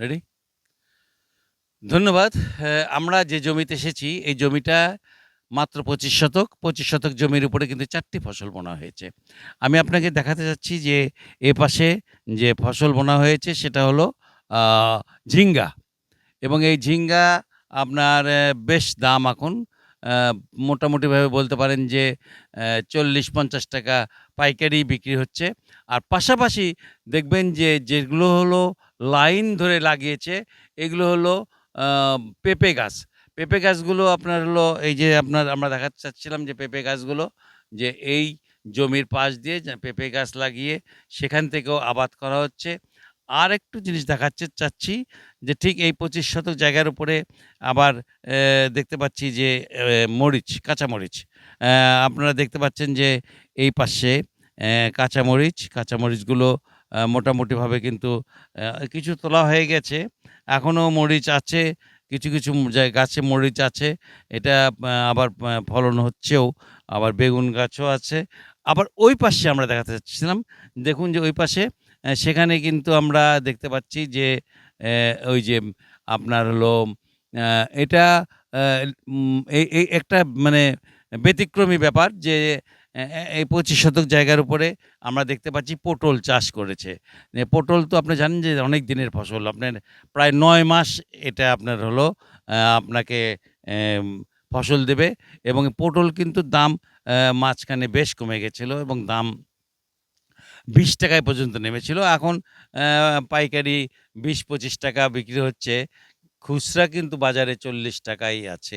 Ready ধন্যবাদ। আমরা যে জমিতে এসেছি, এই জমিটা মাত্র পঁচিশ শতক। পঁচিশ শতক জমির উপরে কিন্তু চারটি ফসল বোনা হয়েছে। আমি আপনাকে দেখাতে চাচ্ছি যে এ পাশে যে ফসল বোনা হয়েছে, সেটা হলো ঝিঙ্গা। এবং এই ঝিঙ্গা আপনার বেশ দাম এখন। মোটামুটিভাবে বলতে পারেন যে চল্লিশ পঞ্চাশ টাকা পাইকারি বিক্রি হচ্ছে। আর পাশাপাশি দেখবেন যে, যেগুলো হলো লাইন ধরে লাগিয়েছে। এগুলো হলো পেঁপে গাছ। পেঁপে গাছগুলো আপনার হলো, এই যে আপনার, আমরা দেখাতে চাচ্ছিলাম যে পেঁপে গাছগুলো, যে এই জমির পাশ দিয়ে পেঁপে গাছ লাগিয়ে সেখান থেকেও আবাদ করা হচ্ছে। আর একটু জিনিস দেখাচ্ছে, চাচ্ছি যে ঠিক এই পঁচিশ শতক জায়গার উপরে আবার দেখতে পাচ্ছি যে মরিচ কাঁচামরিচ আপনারা দেখতে পাচ্ছেন যে এই পাশে কাঁচামরিচ কাঁচামরিচগুলো মোটামুটিভাবে কিন্তু কিছু তোলা হয়ে গেছে। এখনও মরিচ আছে, কিছু কিছু গাছে মরিচ আছে। এটা আবার ফলন হচ্ছেও, আবার বেগুন গাছও আছে। আবার ওই পাশে আমরা দেখাতে চাচ্ছিলাম, দেখুন যে ওই পাশে সেখানে কিন্তু আমরা দেখতে পাচ্ছি যে ওই যে আপনার হলো এটা একটা মানে ব্যতিক্রমী ব্যাপার যে এই পঁচিশ শতক জায়গার উপরে আমরা দেখতে পাচ্ছি পটল চাষ করেছে। পটল তো আপনি জানেন যে অনেক দিনের ফসল। আপনার প্রায় নয় মাস এটা আপনার হলো আপনাকে ফসল দেবে এবং পটল কিন্তু দাম মাঝখানে বেশ কমে গেছিল এবং দাম বিশ টাকায় পর্যন্ত নেমেছিল। এখন পাইকারি বিশ পঁচিশ টাকা বিক্রি হচ্ছে। খুচরা কিন্তু বাজারে চল্লিশ টাকাই আছে।